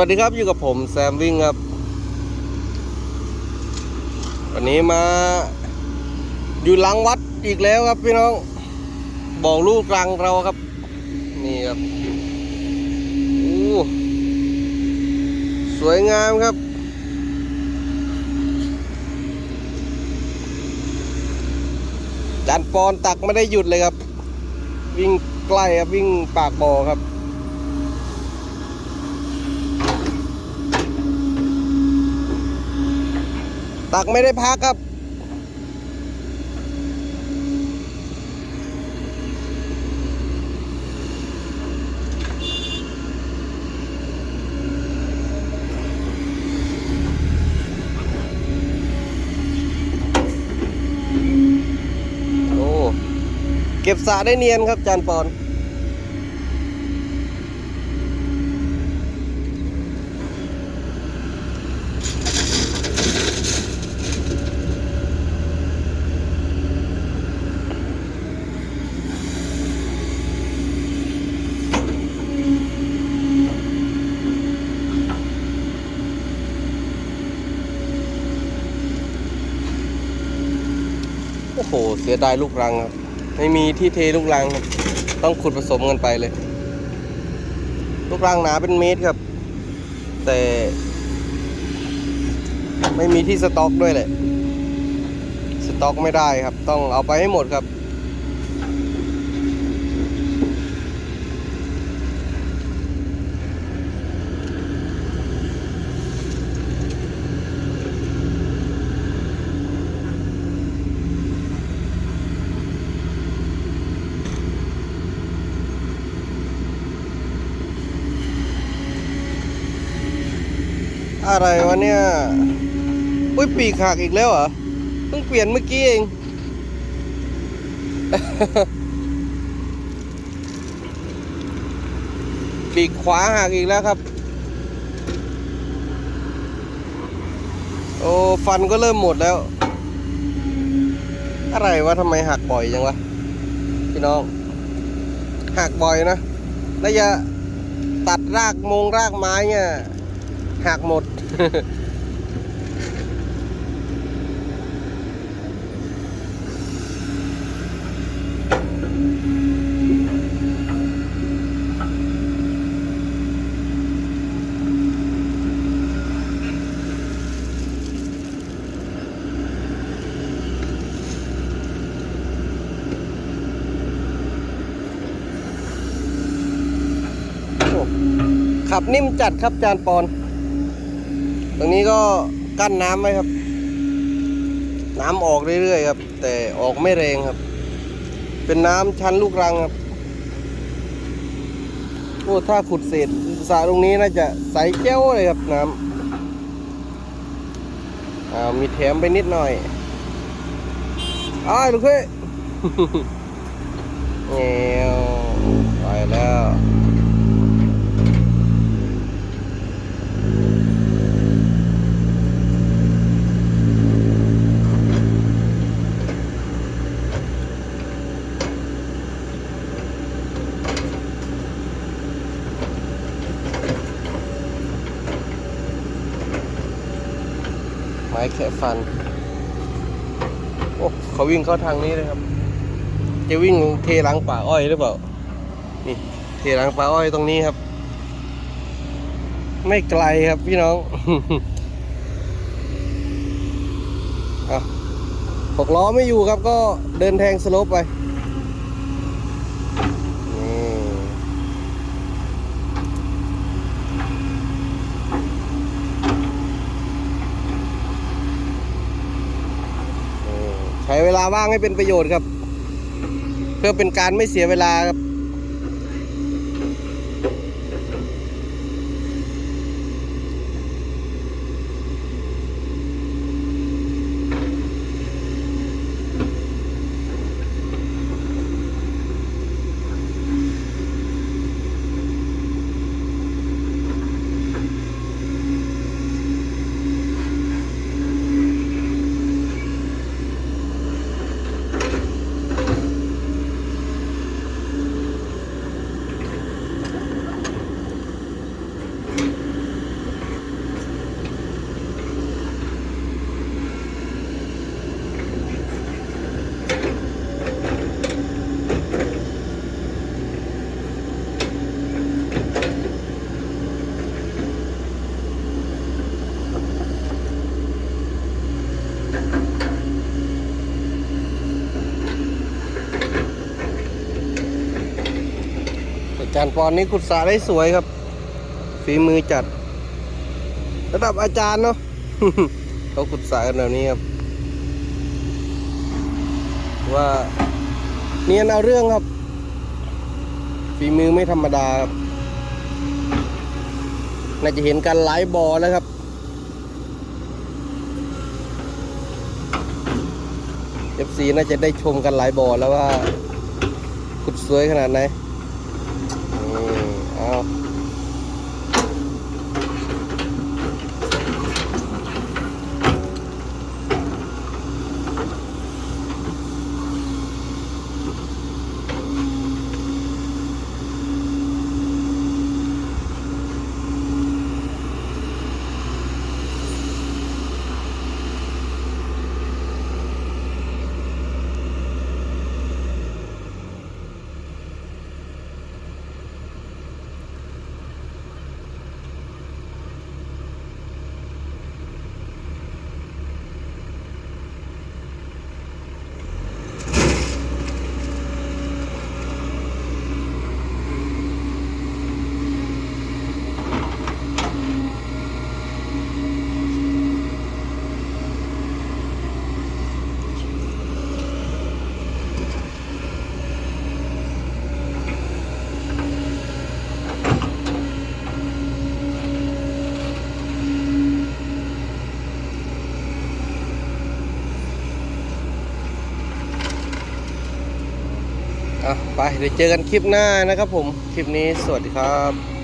วัสดีครับอยู่กับผมแซมวิ่งครับ วันนี้มา อยู่หลังวัดอีกแล้วครับพี่น้องบอกลูกกลางเราครับ นี่ครับโอ้สวยงามครับ จานปอนตักไม่ได้หยุดเลยครับ วิ่งใกล้ครับวิ่งปากบ่อครับ ตักไม่ได้พักครับ โอ้ เก็บสาได้เนียนครับจานปอน โอ้โห เสียดายลูกรังครับ ไม่มีที่เทลูกรังครับ ต้องขุดผสมกันไปเลย ลูกรังหนาเป็นเมตรครับ แต่ ไม่มีที่สต็อกด้วยแหละสต็อกไม่ได้ครับ ต้องเอาไปให้หมดครับ อะไรวะเนี่ยอุ้ยปีกหักอีกแล้วเหรอเพิ่งเปลี่ยนเมื่อกี้เองปีกขวาหักอีกแล้วครับ โอ้ฟันก็เริ่มหมดแล้ว อะไรวะทำไมหักบ่อยจังวะ พี่น้อง หักบ่อยนะ แล้วจะตัดรากมงรากไม้เนี่ย หักหมด ขับนิ่มจัดครับจานปอน ตรงนี้ก็กั้นน้ำไว้ครับ น้ำออกเรื่อยๆครับ แต่ออกไม่แรงครับ เป็นน้ำชั้นลูกรังครับโอ้ถ้าขุดเศษสระตรงนี้น่าจะใสแจ้วเลยครับน้ำอ่ามีแถมไปนิดหน่อยอ้ายลูกเฮ้ยเงี้ยวไปแล้ว แค่ฟัน โอ้เขาวิ่งเข้าทางนี้เลยครับ จะวิ่งเทหลังป่าอ้อยหรือเปล่า นี่เทหลังป่าอ้อยตรงนี้ครับ ไม่ไกลครับพี่น้องอาหกล้อไม่อยู่ครับก็เดินแทงสโลปไปนี่เออ ใช้เวลาว่างให้เป็นประโยชน์ครับ เพื่อเป็นการไม่เสียเวลาครับ จารย์ปอนนี่ขุดสระได้สวยครับ ฝีมือจัด ระดับอาจารย์เนาะเขาขุดสระกันแบบนี้ครับ ว่าเนียนเอาเรื่องครับ ฝีมือไม่ธรรมดาครับน่าจะเห็นกันหลายบ่อแล้วครับ FC น่าจะได้ชมกันหลายบ่อแล้วว่าขุดสวยขนาดไหน ม ไปเดี๋ยวเจอกันคลิปหน้านะครับผม คลิปนี้สวัสดีครับ